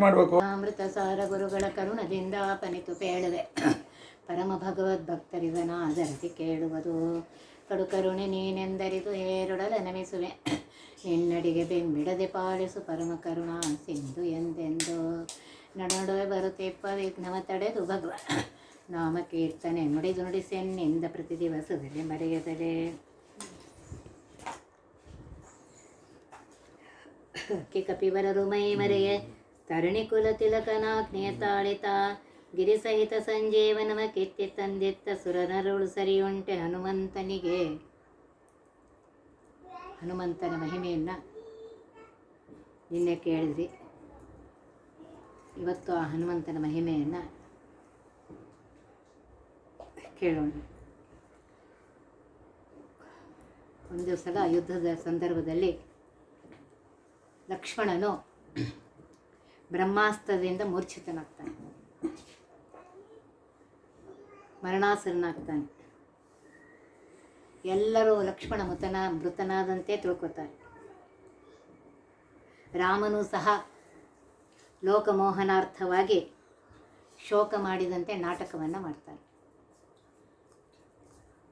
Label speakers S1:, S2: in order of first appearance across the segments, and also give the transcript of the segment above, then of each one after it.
S1: ಮಾಡಬೇಕು.
S2: ಅಮೃತ ಸಾರ ಗುರುಗಳ ಕರುಣದಿಂದ ಪನಿತು ಪೇಳುವೆ. ಪರಮ ಭಗವದ್ ಭಕ್ತರಿದನ ಆದರತಿ ಕೇಳುವುದು. ಕಡು ಕರುಣೆ ನೀನೆಂದರಿದು ಹೇರುಡಲ ನಮಿಸುವೆ ನಿನ್ನಡಿಗೆ ಬೆಂಬಿಡದೆ ಪಾಲಿಸು ಪರಮ ಕರುಣಾ ಸಿಂಧು ಎಂದೆಂದು. ನಡುವೆ ಬರುತ್ತೆಪ್ಪ ವಿಘ್ನವ ತಡೆದು ಭಗವ. ನಾಮ ಕೀರ್ತನೆ ನುಡಿದು ನುಡಿಸೆನ್ನಿಂದ ಪ್ರತಿ ದಿವಸದಲ್ಲಿ ಮರೆಯದಲೆ. ಕಪಿವರರು ಮೈ ಮರೆಯೆ. ತರಣಿ ಕುಲ ತಿಲಕನಾಗ್ನೇಯ ತಾಳಿತ, ಗಿರಿ ಸಹಿತ ಸಂಜೀವನವ ಕೆತ್ತಿ ತಂದಿತ್ತ ಸುರನರುಳು ಸರಿಯುಂಟೆ ಹನುಮಂತನಿಗೆ. ಹನುಮಂತನ ಮಹಿಮೆಯನ್ನು ನಿನ್ನೆ ಕೇಳಿದ್ರಿ ಇವತ್ತು ಆ ಹನುಮಂತನ ಮಹಿಮೆಯನ್ನು ಕೇಳೋಣ. ಒಂದು ಸಲ ಯುದ್ಧದ ಸಂದರ್ಭದಲ್ಲಿ ಲಕ್ಷ್ಮಣನು ಬ್ರಹ್ಮಾಸ್ತ್ರದಿಂದ ಮೂರ್ಛಿತನಾಗ್ತಾನೆ. ಮರಣಾಸುರನಾಗ್ತಾನೆ ಎಲ್ಲರೂ ಲಕ್ಷ್ಮಣ ಮೃತನ, ಮೃತನಾದಂತೆ ತಿಳ್ಕೊತಾರೆ. ರಾಮನು ಸಹ ಲೋಕಮೋಹನಾರ್ಥವಾಗಿ ಶೋಕ ಮಾಡಿದಂತೆ ನಾಟಕವನ್ನು ಮಾಡ್ತಾರೆ.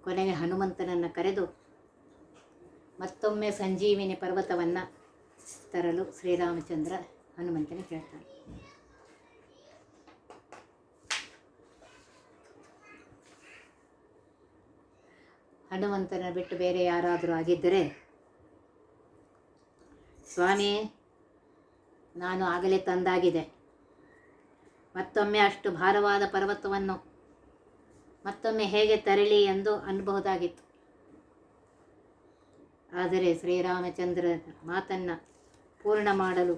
S2: ಕೊನೆಗೆ ಹನುಮಂತನನ್ನು ಕರೆದು ಮತ್ತೊಮ್ಮೆ ಸಂಜೀವಿನಿ ಪರ್ವತವನ್ನು ತರಲು ಶ್ರೀರಾಮಚಂದ್ರ ಹನುಮಂತನಿಗೆ ಹೇಳ್ತಾನೆ ಹನುಮಂತನ ಬಿಟ್ಟು ಬೇರೆ ಯಾರಾದರೂ ಆಗಿದ್ದರೆ? ಸ್ವಾಮಿ, ನಾನು ಆಗಲೇ ತಂದಾಗಿದೆ. ಮತ್ತೊಮ್ಮೆ ಅಷ್ಟು ಭಾರವಾದ ಪರ್ವತವನ್ನು ಮತ್ತೊಮ್ಮೆ ಹೇಗೆ ತರಲಿ ಎಂದು ಅನ್ನಬಹುದಾಗಿತ್ತು ಆದರೆ ಶ್ರೀರಾಮಚಂದ್ರ ಮಾತನ್ನು ಪೂರ್ಣ ಮಾಡಲು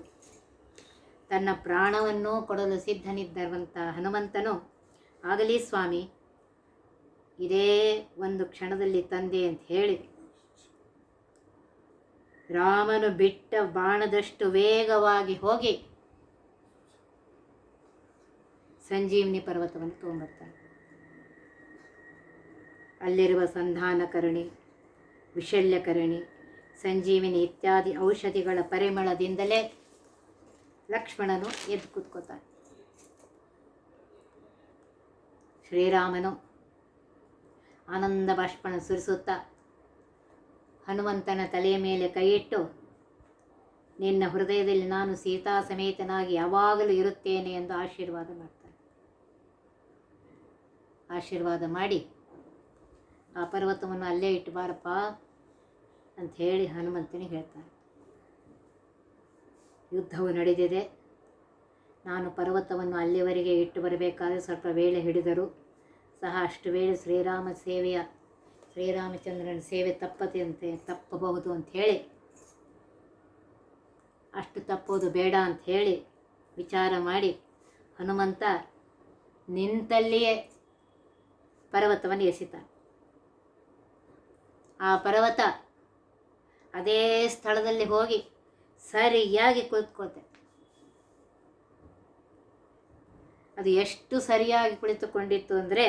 S2: ತನ್ನ ಪ್ರಾಣವನ್ನು ಕೊಡಲು ಸಿದ್ಧನಿದ್ದರುವಂಥ ಹನುಮಂತನು, ಆಗಲಿ ಸ್ವಾಮಿ, ಇದೇ ಒಂದು ಕ್ಷಣದಲ್ಲಿ ತಂದೆ ಅಂತ ಹೇಳಿ. ರಾಮನು ಬಿಟ್ಟ ಬಾಣದಷ್ಟು ವೇಗವಾಗಿ ಹೋಗಿ ಸಂಜೀವಿನಿ ಪರ್ವತವನ್ನು ತೊಗೊಂಬರ್ತಾನೆ ಅಲ್ಲಿರುವ ಸಂಧಾನಕರಣಿ ವಿಶಲ್ಯಕರಣಿ ಸಂಜೀವಿನಿ ಇತ್ಯಾದಿ ಔಷಧಿಗಳ ಪರಿಮಳದಿಂದಲೇ ಲಕ್ಷ್ಮಣನು ಎದ್ದು ಕೂತ್ಕೋತಾನೆ ಶ್ರೀರಾಮನು ಆನಂದ ಬಾಷ್ಪಣ ಸುರಿಸುತ್ತಾ ಹನುಮಂತನ ತಲೆಯ ಮೇಲೆ ಕೈಯಿಟ್ಟು, ನಿನ್ನ ಹೃದಯದಲ್ಲಿ ನಾನು ಸೀತಾ ಸಮೇತನಾಗಿ ಯಾವಾಗಲೂ ಇರುತ್ತೇನೆ ಎಂದು ಆಶೀರ್ವಾದ ಮಾಡ್ತಾನೆ. ಆಶೀರ್ವಾದ ಮಾಡಿ ಆ ಪರ್ವತವನ್ನು ಅಲ್ಲೇ ಇಟ್ಟು ಬಾರಪ್ಪ ಅಂತ ಹೇಳಿ ಹನುಮಂತನಿಗೆ ಹೇಳ್ತಾನೆ. ಯುದ್ಧವು ನಡೆದಿದೆ. ನಾನು ಪರ್ವತವನ್ನು ಅಲ್ಲಿಯವರೆಗೆ ಇಟ್ಟು ಬರಬೇಕಾದ ಸ್ವಲ್ಪ ವೇಳೆ ಹಿಡಿದರು ಸಹ ಅಷ್ಟು ವೇಳೆ ಶ್ರೀರಾಮ ಸೇವೆಯ, ಶ್ರೀರಾಮಚಂದ್ರನ ಸೇವೆ ತಪ್ಪತೆಯಂತೆ ತಪ್ಪಬಹುದು ಅಂತ ಹೇಳಿ ಅಷ್ಟು ತಪ್ಪೋದು ಬೇಡ ಅಂತ ಹೇಳಿ ವಿಚಾರ ಮಾಡಿ ಹನುಮಂತ ನಿಂತಲ್ಲಿಯೇ ಪರ್ವತವನ್ನು ಎಸಿತಾನೆ. ಆ ಪರ್ವತ ಅದೇ ಸ್ಥಳದಲ್ಲಿ ಹೋಗಿ ಸರಿಯಾಗಿ ಕುಳಿತುಕೊಳ್ತೆ ಅದು ಎಷ್ಟು ಸರಿಯಾಗಿ ಕುಳಿತುಕೊಂಡಿತ್ತು ಅಂದರೆ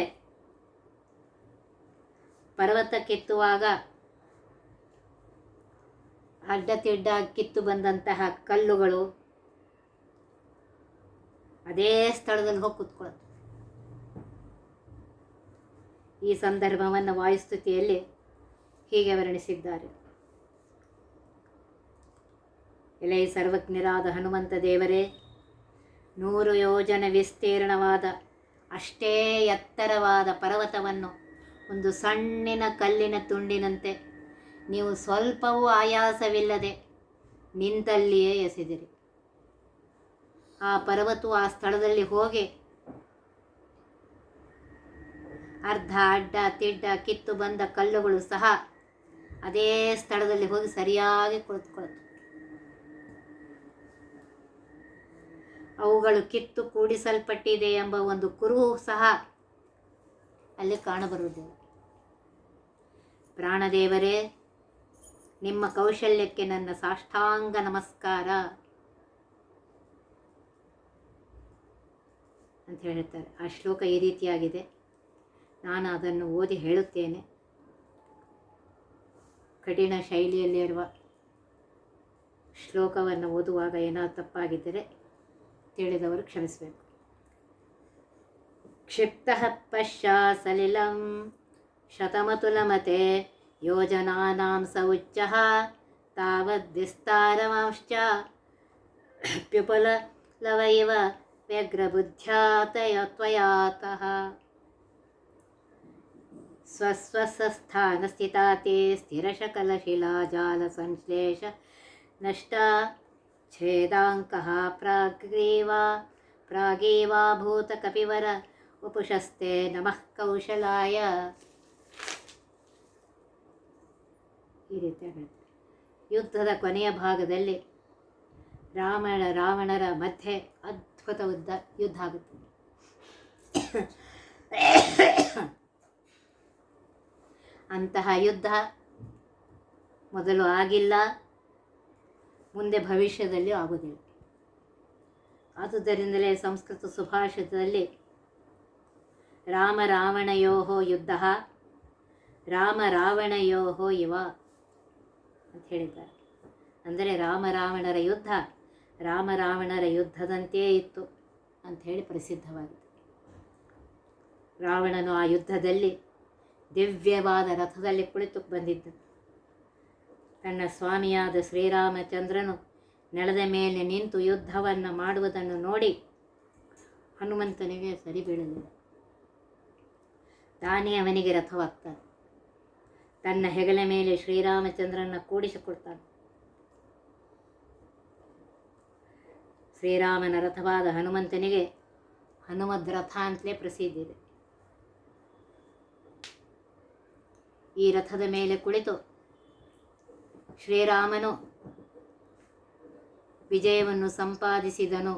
S2: ಪರ್ವತ ಕೆತ್ತುವಾಗ ಅಡ್ಡ ತಿಡ್ಡ ಕಿತ್ತು ಬಂದಂತಹ ಕಲ್ಲುಗಳು ಅದೇ ಸ್ಥಳದಲ್ಲಿ ಹೋಗಿ ಕೂತ್ಕೊಳ್ಳುತ್ತೆ. ಈ ಸಂದರ್ಭವನ್ನು ವಾಯುಸ್ತುತಿಯಲ್ಲಿ ಹೀಗೆ ವರ್ಣಿಸಿದ್ದಾರೆ. ಎಲೆ ಸರ್ವಜ್ಞರಾದ ಹನುಮಂತ ದೇವರೇ, ನೂರು ಯೋಜನೆ ವಿಸ್ತೀರ್ಣವಾದ, ಅಷ್ಟೇ ಎತ್ತರವಾದ ಪರ್ವತವನ್ನು ಒಂದು ಸಣ್ಣಿನ ಕಲ್ಲಿನ ತುಂಡಿನಂತೆ ನೀವು ಸ್ವಲ್ಪವೂ ಆಯಾಸವಿಲ್ಲದೆ ನಿಂತಲ್ಲಿಯೇ ಎಸೆದಿರಿ. ಆ ಪರ್ವತವು ಆ ಸ್ಥಳದಲ್ಲಿ ಹೋಗಿ ಅರ್ಧ, ಅಡ್ಡ, ತಿಡ್ಡ, ಕಿತ್ತು ಬಂದ ಕಲ್ಲುಗಳು ಸಹ ಅದೇ ಸ್ಥಳದಲ್ಲಿ ಹೋಗಿ ಸರಿಯಾಗಿ ಕುಳಿತುಕೊಳ್ತು ಅವುಗಳು ಕಿತ್ತು ಕೂಡಿಸಲ್ಪಟ್ಟಿದೆ ಎಂಬ ಒಂದು ಕುರುಹು ಸಹ ಅಲ್ಲಿ ಕಾಣಬರುವುದಿಲ್ಲ ಪ್ರಾಣದೇವರೇ, ನಿಮ್ಮ ಕೌಶಲ್ಯಕ್ಕೆ ನನ್ನ ಸಾಷ್ಟಾಂಗ ನಮಸ್ಕಾರ ಅಂತ ಹೇಳ್ತಾರೆ. ಆ ಶ್ಲೋಕ ಈ ರೀತಿಯಾಗಿದೆ. ನಾನು ಅದನ್ನು ಓದಿ ಹೇಳುತ್ತೇನೆ. ಕಠಿಣ ಶೈಲಿಯಲ್ಲಿರುವ ಶ್ಲೋಕವನ್ನು ಓದುವಾಗ ಏನಾದರೂ ತಪ್ಪಾಗಿದ್ದರೆ ತಿಳಿದವರು ಕ್ಷಮಿಸಬೇಕು. ಕ್ಷಿಪ್ತ ಪಶ್ಯಾಸಲಿಲಂ ಶತಮತುಲಮತೆ ಯೋಜನಾನಾಂ ಸ ಉಚ್ಚ ತಾವದ್ವಿಸ್ತಾರಮಾಂಶ್ಚ ಪ್ಯುಪುಲಲವೈವ ವ್ಯಗ್ರಬುದ್ಧ್ಯಾತಯ ತ್ವಯಾತಃ. ಸ್ವಸ್ವಸ್ಥಾನಸ್ಥಿತಾ ತೇ ಸ್ಥಿರಶಕಲಶಿಲಾಜಾಲಸಂಶ್ಲೇಷ ನಷ್ಟ छेदाङ्कः प्राग्रेवा प्रागेवाभूतकपिवर ಉಪುಷಸ್ತೆ ನಮಃ ಕೌಶಲಾಯ ಈ ರೀತಿ ಆಗುತ್ತೆ ಯುದ್ಧದ ಕೊನೆಯ ಭಾಗದಲ್ಲಿ ರಾವಣ ರಾವಣರ ಮಧ್ಯೆ ಅದ್ಭುತ ಯುದ್ಧ ಯುದ್ಧ ಆಗುತ್ತೆ ಅಂತಹ ಯುದ್ಧ ಮೊದಲು ಆಗಿಲ್ಲ ಮುಂದೆ ಭವಿಷ್ಯದಲ್ಲಿ ಆಗುವುದಿಲ್ಲ. ಆದುದರಿಂದಲೇ ಸಂಸ್ಕೃತ ಸುಭಾಷಿತದಲ್ಲಿ ರಾಮ ರಾವಣಯೋಹೋ ಯುದ್ಧ, ರಾಮ ರಾವಣಯೋಹೋ ಇವ ಅಂತ ಹೇಳಿದ್ದಾರೆ. ಅಂದರೆ ರಾಮ ರಾವಣರ ಯುದ್ಧ, ರಾಮ ರಾವಣರ ಯುದ್ಧದಂತೆಯೇ ಇತ್ತು ಅಂತ ಹೇಳಿ ಪ್ರಸಿದ್ಧವಾಗಿದೆ. ರಾವಣನು ಆ ಯುದ್ಧದಲ್ಲಿ ದಿವ್ಯವಾದ ರಥದಲ್ಲಿ ಕುಳಿತು ಬಂದಿದ್ದ ತನ್ನ ಸ್ವಾಮಿಯಾದ ಶ್ರೀರಾಮಚಂದ್ರನು ನೆಲದ ಮೇಲೆ ನಿಂತು ಯುದ್ಧವನ್ನು ಮಾಡುವುದನ್ನು ನೋಡಿ ಹನುಮಂತನಿಗೆ ಸರಿ ಬೀಳಲಿಲ್ಲ. ತಾನೇ ಅವನಿಗೆ ರಥವಾಗ್ತಾನೆ. ತನ್ನ ಹೆಗಲ ಮೇಲೆ ಶ್ರೀರಾಮಚಂದ್ರನ ಕೂಡಿಸಿಕೊಡ್ತಾನೆ. ಶ್ರೀರಾಮನ ರಥವಾದ ಹನುಮಂತನಿಗೆ ಹನುಮದ್ ರಥ ಅಂತಲೇ ಪ್ರಸಿದ್ಧಿದೆ ಈ ರಥದ ಮೇಲೆ ಕುಳಿತು ಶ್ರೀರಾಮನು ವಿಜಯವನ್ನು ಸಂಪಾದಿಸಿದನು.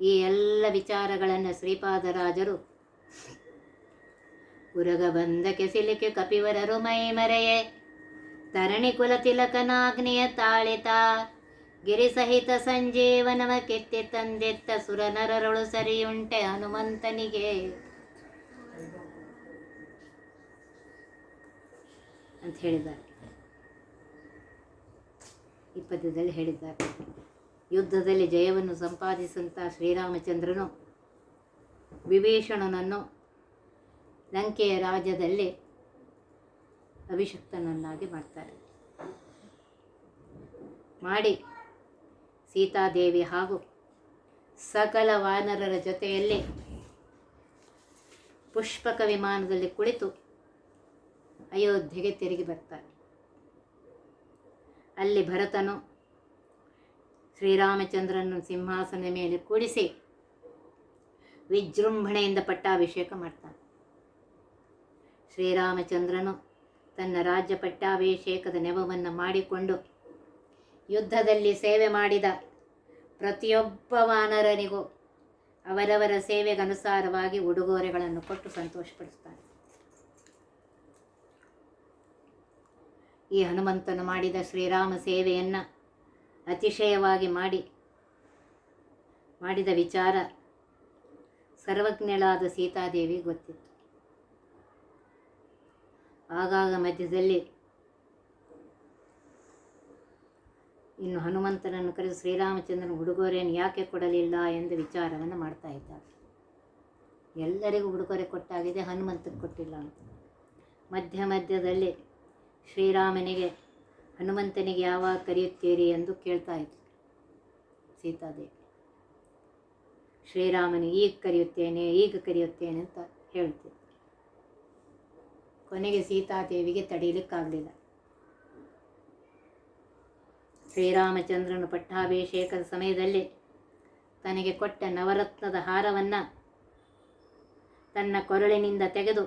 S2: ಈ ಎಲ್ಲ ವಿಚಾರಗಳನ್ನು ಶ್ರೀಪಾದರಾಜರು ಉರಗ ಬಂದ ಕೆಸಿಲಿಕೆ ಕಪಿವರರು ಮೈ ಮರೆಯೇ. ತರಣಿ ಕುಲ ತಿಲಕನಾಗ್ನಿಯ ತಾಳಿತ, ಗಿರಿ ಸಹಿತ ಸಂಜೀವನವ ಕೆತ್ತಿ ತಂದೆತ್ತ ಸುರನರರೊಳು ಸರಿಯುಂಟೆ ಹನುಮಂತನಿಗೆ. ಅಂತ ಹೇಳಿದ್ದಾರೆ. ಈ ಪದ್ಯದಲ್ಲಿ ಹೇಳಿದ್ದಾರೆ. ಯುದ್ಧದಲ್ಲಿ ಜಯವನ್ನು ಸಂಪಾದಿಸಿದಂಥ ಶ್ರೀರಾಮಚಂದ್ರನು ವಿಭೀಷಣನನ್ನು ಲಂಕೆಯ ರಾಜ್ಯದಲ್ಲಿ ಅಭಿಷಕ್ತನನ್ನಾಗಿ ಮಾಡ್ತಾರೆ. ಮಾಡಿ ಸೀತಾದೇವಿ ಹಾಗೂ ಸಕಲ ವಾನರರ ಜೊತೆಯಲ್ಲಿ ಪುಷ್ಪಕ ವಿಮಾನದಲ್ಲಿ ಕುಳಿತು ಅಯೋಧ್ಯೆಗೆ ತಿರುಗಿ ಬರ್ತಾರೆ. ಅಲ್ಲಿ ಭರತನು ಶ್ರೀರಾಮಚಂದ್ರನನ್ನು ಸಿಂಹಾಸನದ ಮೇಲೆ ಕೂಡಿಸಿ ವಿಜೃಂಭಣೆಯಿಂದ ಪಟ್ಟಾಭಿಷೇಕ ಮಾಡ್ತಾನೆ. ಶ್ರೀರಾಮಚಂದ್ರನು ತನ್ನ ರಾಜ್ಯ ಪಟ್ಟಾಭಿಷೇಕದ ನೆವವನ್ನು ಮಾಡಿಕೊಂಡು ಯುದ್ಧದಲ್ಲಿ ಸೇವೆ ಮಾಡಿದ ಪ್ರತಿಯೊಬ್ಬ ವಾನರನಿಗೂ ಅವರವರ ಸೇವೆಗನುಸಾರವಾಗಿ ಉಡುಗೊರೆಗಳನ್ನು ಕೊಟ್ಟು ಸಂತೋಷಪಡಿಸ್ತಾನೆ. ಈ ಹನುಮಂತನು ಮಾಡಿದ ಶ್ರೀರಾಮ ಸೇವೆಯನ್ನು ಅತಿಶಯವಾಗಿ ಮಾಡಿ, ಮಾಡಿದ ವಿಚಾರ ಸರ್ವಜ್ಞಳಾದ ಸೀತಾದೇವಿ ಗೊತ್ತಿತ್ತು. ಆಗಾಗ ಮಧ್ಯದಲ್ಲಿ ಇನ್ನು ಹನುಮಂತನನ್ನು ಕರೆದು ಶ್ರೀರಾಮಚಂದ್ರನ ಉಡುಗೊರೆಯನ್ನು ಯಾಕೆ ಕೊಡಲಿಲ್ಲ ಎಂದು ವಿಚಾರವನ್ನು ಮಾಡ್ತಾ ಇದ್ದಾರೆ ಎಲ್ಲರಿಗೂ ಉಡುಗೊರೆ ಕೊಟ್ಟಾಗಿದೆ ಹನುಮಂತಕ್ಕೆ ಕೊಟ್ಟಿಲ್ಲ ಅಂತ. ಮಧ್ಯ ಮಧ್ಯದಲ್ಲಿ ಶ್ರೀರಾಮನಿಗೆ ಹನುಮಂತನಿಗೆ ಯಾವಾಗ ಕರೆಯುತ್ತೀರಿ ಎಂದು ಕೇಳ್ತಾ ಇತ್ತು ಸೀತಾದೇವಿ. ಶ್ರೀರಾಮನಿಗೆ ಈಗ ಕರೆಯುತ್ತೇನೆ ಈಗ ಕರೆಯುತ್ತೇನೆ ಅಂತ ಹೇಳ್ತಿದ್ದ ಕೊನೆಗೆ ಸೀತಾದೇವಿಗೆ ತಡೀಲಿಕ್ಕಾಗಲಿಲ್ಲ ಶ್ರೀರಾಮಚಂದ್ರನು ಪಟ್ಟಾಭಿಷೇಕದ ಸಮಯದಲ್ಲಿ ತನಗೆ ಕೊಟ್ಟ ನವರತ್ನದ ಹಾರವನ್ನು ತನ್ನ ಕೊರಳಿನಿಂದ ತೆಗೆದು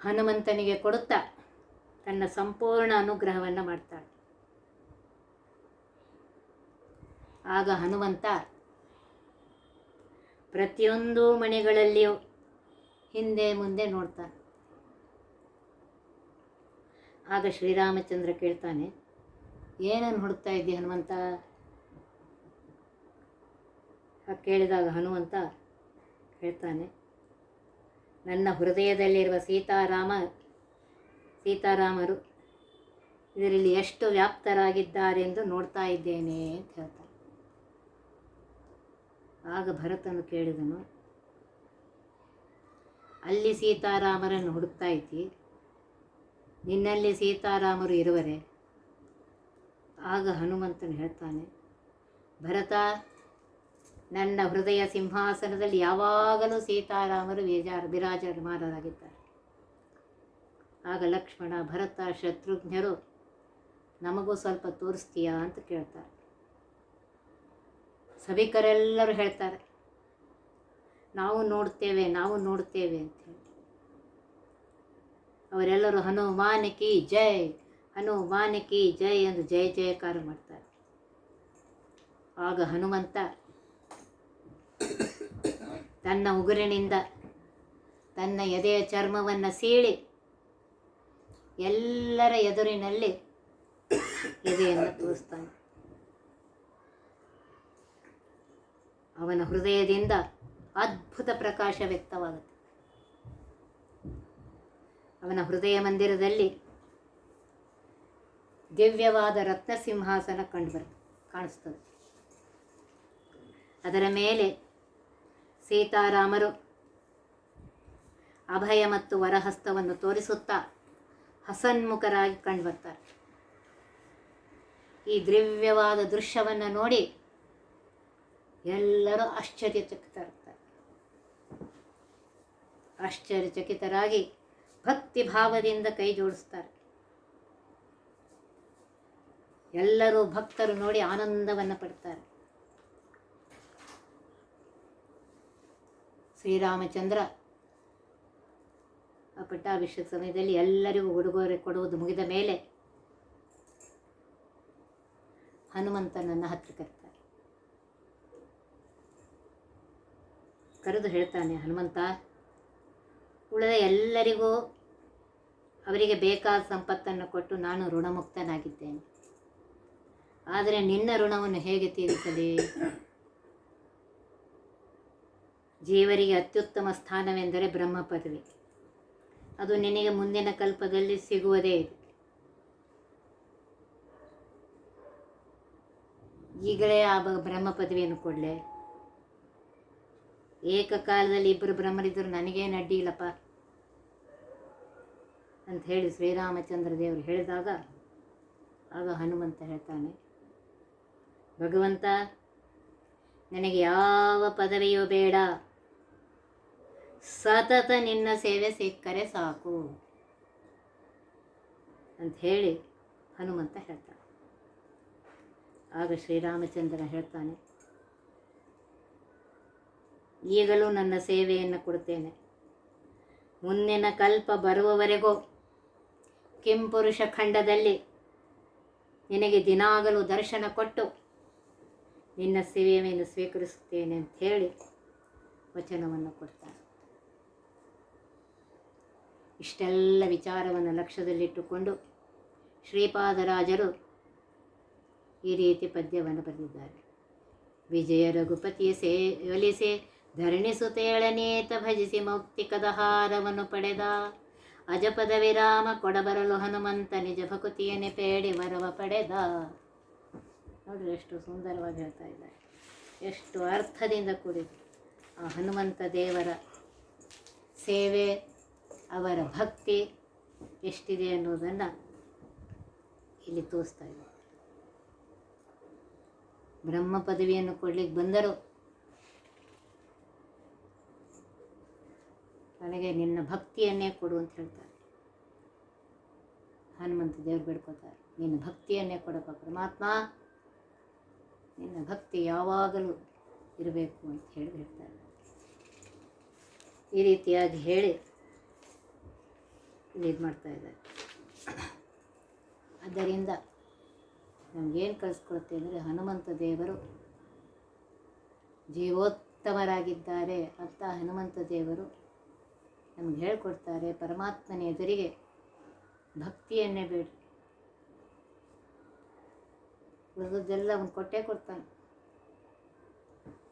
S2: ಹನುಮಂತನಿಗೆ ಕೊಡುತ್ತಾ ತನ್ನ ಸಂಪೂರ್ಣ ಅನುಗ್ರಹವನ್ನು ಮಾಡ್ತಾಳೆ. ಆಗ ಹನುಮಂತ ಪ್ರತಿಯೊಂದು ಮನೆಗಳಲ್ಲಿಯೂ ಹಿಂದೆ ಮುಂದೆ ನೋಡ್ತಾನೆ. ಆಗ ಶ್ರೀರಾಮಚಂದ್ರ ಕೇಳ್ತಾನೆ ಏನನ್ನು ಹುಡುಕ್ತಾ ಇದ್ದಿ ಹನುಮಂತ? ಕೇಳಿದಾಗ ಹನುಮಂತ ಹೇಳ್ತಾನೆ ನನ್ನ ಹೃದಯದಲ್ಲಿರುವ ಸೀತಾರಾಮ, ಸೀತಾರಾಮರು ಇದರಲ್ಲಿ ಎಷ್ಟು ವ್ಯಾಪ್ತರಾಗಿದ್ದಾರೆಂದು ನೋಡ್ತಾ ಇದ್ದೇನೆ ಅಂತ ಹೇಳ್ತಾರೆ. ಆಗ ಭರತನು ಕೇಳಿದನು, ಅಲ್ಲಿ ಸೀತಾರಾಮರನ್ನು ಹುಡುಕ್ತಾ ಇದ್ದಿ, ನಿನ್ನಲ್ಲಿ ಸೀತಾರಾಮರು ಇರುವರೆ? ಆಗ ಹನುಮಂತನು ಹೇಳ್ತಾನೆ, ಭರತ ನನ್ನ ಹೃದಯ ಸಿಂಹಾಸನದಲ್ಲಿ ಯಾವಾಗಲೂ ಸೀತಾರಾಮರು ವಿಜಾರ ವಿರಾಜಮಾನರಾಗಿದ್ದಾರೆ. ಆಗ ಲಕ್ಷ್ಮಣ, ಭರತ, ಶತ್ರುಘ್ನರು ನಮಗೂ ಸ್ವಲ್ಪ ತೋರಿಸ್ತೀಯಾ ಅಂತ ಕೇಳ್ತಾರೆ. ಸಭಿಕರೆಲ್ಲರೂ ಹೇಳ್ತಾರೆ, ನಾವು ನೋಡ್ತೇವೆ ನಾವು ನೋಡ್ತೇವೆ ಅಂತೇಳಿ ಅವರೆಲ್ಲರೂ ಹನುಮಾನಕಿ ಜೈ ಹನುಮಾನಕಿ ಜೈ ಎಂದು ಜಯ ಜಯಕಾರ ಮಾಡ್ತಾರೆ. ಆಗ ಹನುಮಂತ ತನ್ನ ಉಗುರಿನಿಂದ ತನ್ನ ಎದೆಯ ಚರ್ಮವನ್ನು ಸೀಳಿ ಎಲ್ಲರ ಎದುರಿನಲ್ಲಿ ಎದೆಯನ್ನು ತೋರಿಸ್ತಾನೆ. ಅವನ ಹೃದಯದಿಂದ ಅದ್ಭುತ ಪ್ರಕಾಶ ವ್ಯಕ್ತವಾಗುತ್ತೆ. ಅವನ ಹೃದಯ ಮಂದಿರದಲ್ಲಿ ದಿವ್ಯವಾದ ರತ್ನ ಸಿಂಹಾಸನ ಕಂಡುಬರುತ್ತೆ ಕಾಣಿಸ್ತದೆ. ಅದರ ಮೇಲೆ ಸೀತಾರಾಮರು. ಅಭಯ ಮತ್ತು ವರಹಸ್ತವನ್ನು ತೋರಿಸುತ್ತಾ ಹಸನ್ಮುಖರಾಗಿ ಕಂಡುಬರ್ತಾರೆ. ಈ ದಿವ್ಯವಾದ ದೃಶ್ಯವನ್ನು ನೋಡಿ ಎಲ್ಲರೂ ಆಶ್ಚರ್ಯಚಕಿತರಾಗ್ತಾರೆ. ಆಶ್ಚರ್ಯಚಕಿತರಾಗಿ ಭಕ್ತಿ ಭಾವದಿಂದ ಕೈ ಜೋಡಿಸ್ತಾರೆ. ಎಲ್ಲರೂ ಭಕ್ತರು ನೋಡಿ ಆನಂದವನ್ನು ಪಡ್ತಾರೆ. ಶ್ರೀರಾಮಚಂದ್ರ. ಆ ಪಟ್ಟಾಭಿಷೇಕ ಸಮಯದಲ್ಲಿ ಎಲ್ಲರಿಗೂ ಉಡುಗೊರೆ ಕೊಡುವುದು ಮುಗಿದ ಮೇಲೆ ಹನುಮಂತನನ್ನು ಹತ್ರ ಕರ್ತಾರೆ. ಕರೆದು ಹೇಳ್ತಾನೆ, ಹನುಮಂತ, ಉಳಿದ ಎಲ್ಲರಿಗೂ ಅವರಿಗೆ ಬೇಕಾದ ಸಂಪತ್ತನ್ನು ಕೊಟ್ಟು ನಾನು ಋಣಮುಕ್ತನಾಗಿದ್ದೇನೆ. ಆದರೆ ನಿನ್ನ ಋಣವನ್ನು ಹೇಗೆ ತೀರಿಸಲಿ? ಜೀವರಿಗೆ ಅತ್ಯುತ್ತಮ ಸ್ಥಾನವೆಂದರೆ ಬ್ರಹ್ಮ ಪದವಿ ಅದು ನಿನಗೆ ಮುಂದಿನ ಕಲ್ಪದಲ್ಲಿ ಸಿಗುವುದೇ ಇದೆ. ಈಗಲೇ ಆ ಬ್ರಹ್ಮ ಪದವಿಯನ್ನು ಕೊಡಲೆ. ಏಕಕಾಲದಲ್ಲಿ ಇಬ್ಬರು ಬ್ರಹ್ಮರಿದ್ದರು ನನಗೇನು ಅಡ್ಡಿ ಇಲ್ಲಪ್ಪ. ಅಂತ ಹೇಳಿ ಶ್ರೀರಾಮಚಂದ್ರ ದೇವರು ಹೇಳಿದಾಗ ಆಗ ಹನುಮಂತ ಹೇಳ್ತಾನೆ, ಭಗವಂತ, ನನಗೆ ಯಾವ ಪದವಿಯೂ ಬೇಡ. ಸತತ ನಿನ್ನ ಸೇವೆ ಸಿಕ್ಕರೆ ಸಾಕು ಅಂತ ಹೇಳಿ ಹನುಮಂತ ಹೇಳ್ತಾನೆ. ಆಗ ಶ್ರೀರಾಮಚಂದ್ರ ಹೇಳ್ತಾನೆ, ಈಗಲೂ ನನ್ನ ಸೇವೆಯನ್ನು ಕೊಡ್ತೇನೆ. ಮುಂದಿನ ಕಲ್ಪ ಬರುವವರೆಗೂ, ಕೆಂಪುರುಷ ಖಂಡದಲ್ಲಿ ನಿನಗೆ ದಿನಾಗಲೂ ದರ್ಶನ ಕೊಟ್ಟು ನಿನ್ನ ಸೇವೆಯನ್ನು ಸ್ವೀಕರಿಸುತ್ತೇನೆ ಅಂತ ಹೇಳಿ ವಚನವನ್ನು ಕೊಡ್ತಾನೆ. ಇಷ್ಟೆಲ್ಲ ವಿಚಾರವನ್ನು ಲಕ್ಷ್ಯದಲ್ಲಿಟ್ಟುಕೊಂಡು ಶ್ರೀಪಾದರಾಜರು ಈ ರೀತಿ ಪದ್ಯವನ್ನು ಬರೆದಿದ್ದಾರೆ. ವಿಜಯ ರಘುಪತಿಯ ಸೇ ಒಲಿಸಿ ಧರಣಿಸುತ್ತೇಳನೇತ ಭಜಿಸಿ ಮೌಕ್ತಿಕದ ಹಾರವನ್ನು ಪಡೆದ. ಅಜಪದ ವಿರಾಮ ಕೊಡಬರಲು ಹನುಮಂತ ನಿಜ ಭಕುತಿಯನ್ನೇ ಪೇಡಿ ವರವ ಪಡೆದ. ನೋಡ್ರಿ ಎಷ್ಟು ಸುಂದರವಾಗಿ ಹೇಳ್ತಾ ಇದ್ದಾರೆ. ಎಷ್ಟು ಅರ್ಥದಿಂದ ಕೂಡಿದೆ. ಆ ಹನುಮಂತ ದೇವರ ಸೇವೆ ಅವರ ಭಕ್ತಿ ಎಷ್ಟಿದೆ ಅನ್ನೋದನ್ನು ಇಲ್ಲಿ ತೋರಿಸ್ತಾ ಇದೆ. ಬ್ರಹ್ಮ ಪದವಿಯನ್ನು ಕೊಡ್ಲಿಕ್ಕೆ ಬಂದರು ನನಗೆ ನಿನ್ನ ಭಕ್ತಿಯನ್ನೇ ಕೊಡು ಅಂತ ಹೇಳ್ತಾರೆ. ಹನುಮಂತ ದೇವ್ರು ಬೇಡ್ಕೋತಾರೆ ನಿನ್ನ ಭಕ್ತಿಯನ್ನೇ ಕೊಡಪ್ಪ ಪರಮಾತ್ಮ. ನಿನ್ನ ಭಕ್ತಿ ಯಾವಾಗಲೂ ಇರಬೇಕು ಅಂತ ಹೇಳಿ ಹೇಳ್ತಾರೆ. ಈ ರೀತಿಯಾಗಿ ಹೇಳಿ ಇದು ಮಾಡ್ತಾ ಇದ್ದಾರೆ. ಆದ್ದರಿಂದ ನಮಗೇನು ಕಲಿಸ್ಕೊಡುತ್ತೆ ಅಂದರೆ ಹನುಮಂತ ದೇವರು ಜೀವೋತ್ತಮರಾಗಿದ್ದಾರೆ ಅಂತ ಹನುಮಂತ ದೇವರು ನಮ್ಗೆ ಹೇಳ್ಕೊಡ್ತಾರೆ. ಪರಮಾತ್ಮನ ಎದುರಿಗೆ ಭಕ್ತಿಯನ್ನೇ ಬೇಡಿ. ಉಳಿದದ್ದೆಲ್ಲ ಅವನು ಕೊಟ್ಟೇ ಕೊಡ್ತಾನೆ.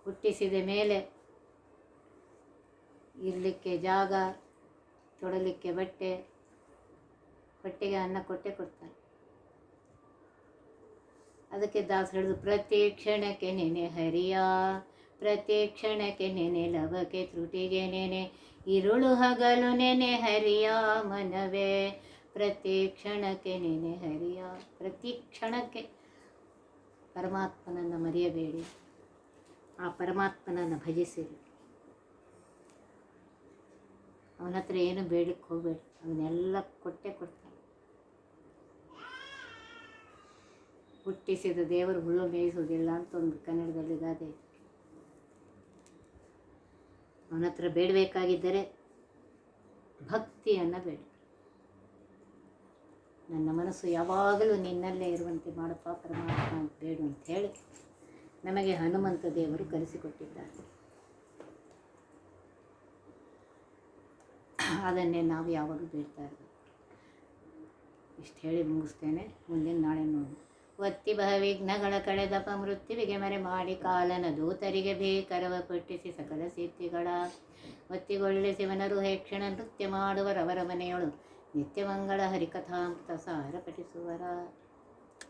S2: ಹುಟ್ಟಿಸಿದ ಮೇಲೆ ಇರಲಿಕ್ಕೆ ಜಾಗ ತೊಡಲಿಕ್ಕೆ ಬಟ್ಟೆ, ಬಟ್ಟೆಗೆ ಅನ್ನ ಕೊಟ್ಟೆ ಕೊಡ್ತಾನೆ ಅದಕ್ಕೆ ದಾಸ ಹಿಡಿದು ಪ್ರತಿ ಕ್ಷಣಕ್ಕೆ ನೆನೆ ಹರಿಯ, ಪ್ರತಿ ಕ್ಷಣಕ್ಕೆ ನೆನೆ ಲವಕ್ಕೆ ತ್ರುಟಿಗೆ ನೆನೆ, ಇರುಳು ಹಗಲು ನೆನೆ ಹರಿಯ ಮನವೇ, ಪ್ರತಿ ಕ್ಷಣಕ್ಕೆ ನೆನೆ ಹರಿಯ, ಪ್ರತಿ ಕ್ಷಣಕ್ಕೆ. ಪರಮಾತ್ಮನನ್ನು ಮರೆಯಬೇಡಿ. ಆ ಪರಮಾತ್ಮನನ್ನು ಭಜಿಸಿರಿ. ಅವನ ಹತ್ರ ಏನು ಬೇಡಕ್ಕೆ ಹೋಗಬೇಡಿ. ಅವನ್ನೆಲ್ಲ ಕೊಟ್ಟೆ ಕೊಡ್ತಾನೆ. ಹುಟ್ಟಿಸಿದ ದೇವರು ಹುಲ್ಲು ಮೇಯಿಸುವುದಿಲ್ಲ ಅಂತ ಒಂದು ಕನ್ನಡದಲ್ಲಿ ಗಾದೆ. ಅವನ ಹತ್ರ ಬೇಡಬೇಕಾಗಿದ್ದರೆ ಭಕ್ತಿಯನ್ನು ಬೇಡ. ನನ್ನ ಮನಸ್ಸು ಯಾವಾಗಲೂ ನಿನ್ನಲ್ಲೇ ಇರುವಂತೆ ಮಾಡಪ್ಪ, ಪರಮಾತ್ಮ ಅಂತ ಬೇಡು ಅಂತ ಹೇಳಿ ನಮಗೆ ಹನುಮಂತ ದೇವರು ಕಲಿಸಿಕೊಟ್ಟಿದ್ದಾರೆ ಅದನ್ನೇ ನಾವು ಯಾವಾಗಲೂ ಬೀಳ್ತಾ ಇರಬೇಕು ಇಷ್ಟು ಹೇಳಿ ಮುಗಿಸ್ತೇನೆ. ಮುಂದಿನ ನಾಳೆ ನೋಡಿ. ಒತ್ತಿ ವಿಘ್ನಗಳ ಕಳೆದಪ ಮೃತ್ಯುವಿಗೆ ಮರೆ ಮಾಡಿ ಕಾಲನ ದೂತರಿಗೆ ಬೇಕರವ ಪಟ್ಟಿಸಿ ಸಕಲ ಸಿದ್ಧಿಗಳ. ಒತ್ತಿಗೊಳ್ಳೆ ಶಿವನರು ಹೇಕ್ಷಣ ನೃತ್ಯ ಮಾಡುವರವರ ಮನೆಯೊಳು. ನಿತ್ಯಮಂಗಳ ಹರಿಕಥಾಮೃತ ಸಾರ ಪಠಿಸುವರ